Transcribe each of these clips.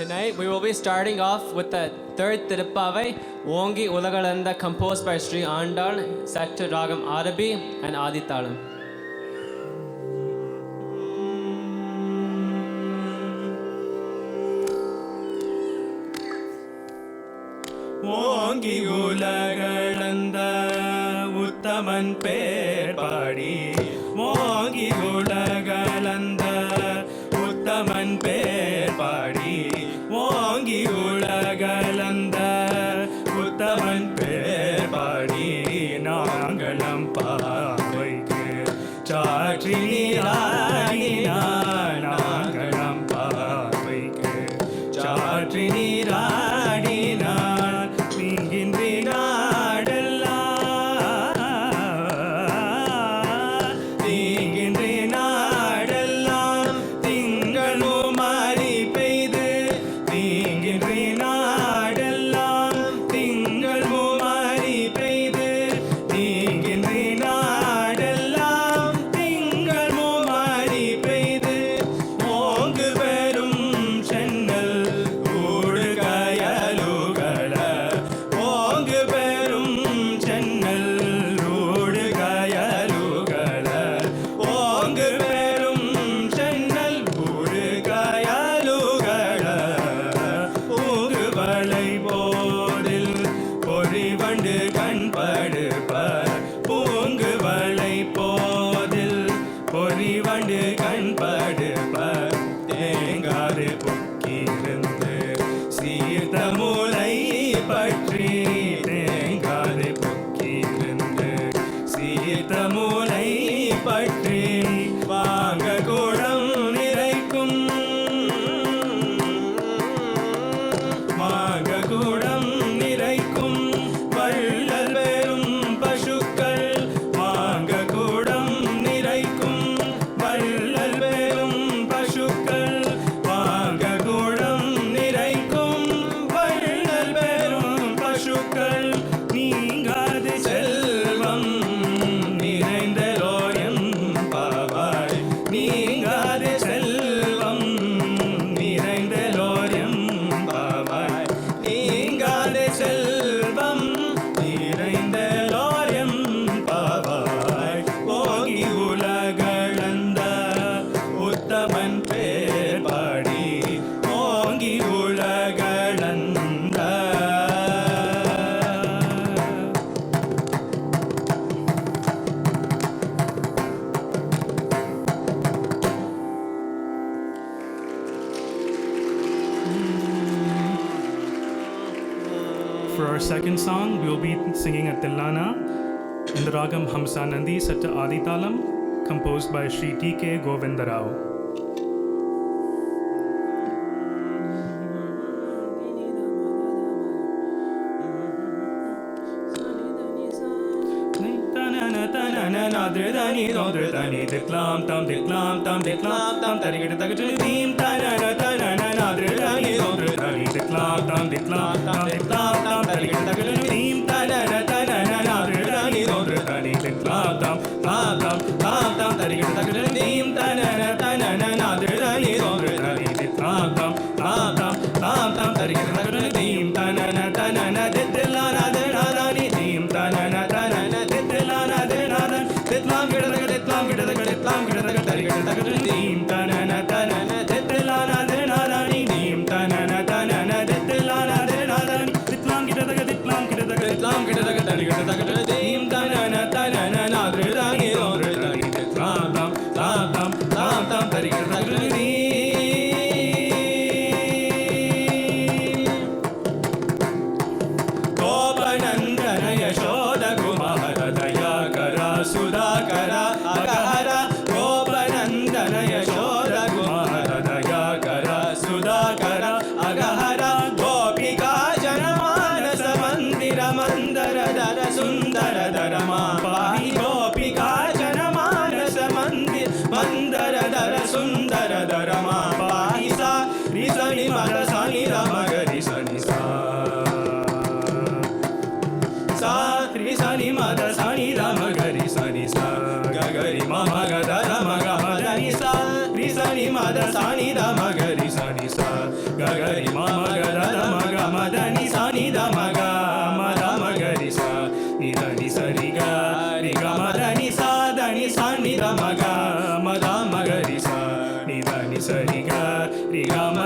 Tonight we will be starting off with the third Tirupavai, Wongi Ulagalanda, composed by Sri Andal, set Ragam Arabi and Aditalam. ஓங்கி உலகளந்த உத்தமன் பேர் பாடி ஓங்கி உலகளந்த உத்தமன் பேர் பாடி பொறிவண்டு கண்படுப்ப தேங்காது புக்கிருந்து சீர்த்த மூலை பற்றி. தேங்காறு புக்கிருந்து சீர்த்த மூலை பற்றி. வாங்க கூடம் நிறைக்கும். வாங்க கூடம் second song, we will be singing at Tilana in the ragam Hamsanandi set to Aditalam, composed by Sri T.K. Govindarao. Sudhakar ಅಗಹರ Gopika ಜನಮಾನಸ ಮಂದಿರ ಮಂದರ ದರ ಸುಂದರ ದರ ಮಾ ಪಾಹಿ ಗೋಪಿಕಾ ಜನಮಾನಸ ಮಂದಿರ ಮಂದರ ದರ ಸುಂದರ ದರ ಮಾ ಪಾಹಿ ಸಾ ರಿಸನಿ ಮರ ಸನಿ ರಮ ಗರಿ ಸನಿ ಸಾ ಸಾ ರಿ ಸನಿ ಮದ ಸನಿ ರಮ ಗರಿ ಸನಿ ಸಾ ಗ ಗರಿ ಮ ಮ ಗ ದ ರ ಮ ಗ ಮ ದ ನಿ ಸಾ ರಿ ಸನಿ ಮದ ಸನಿ ದ ಮ ಗರಿ ಸನಿ ಸಾ ಗ சரிகா ரிகாம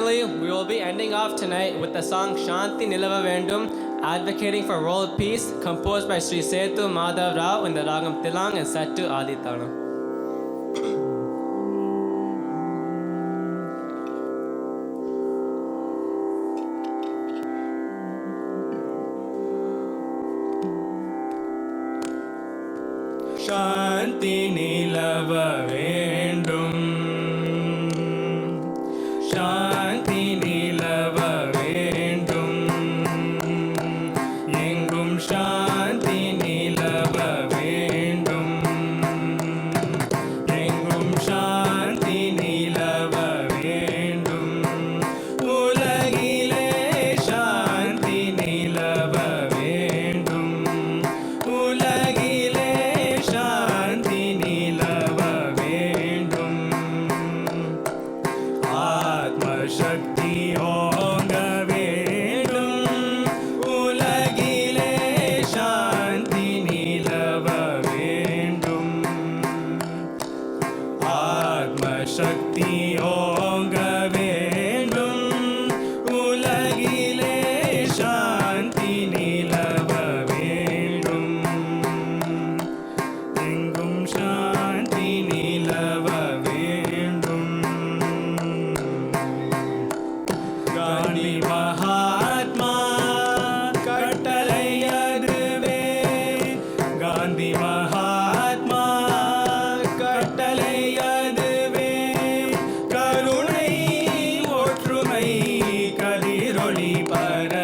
finally, we will be ending off tonight with the song Shanti Nilava Vendum, advocating for world peace, composed by Sri Sethu Madhav Rao in the Ragam Tilang and set to Adi Shanti शान्ति परि पर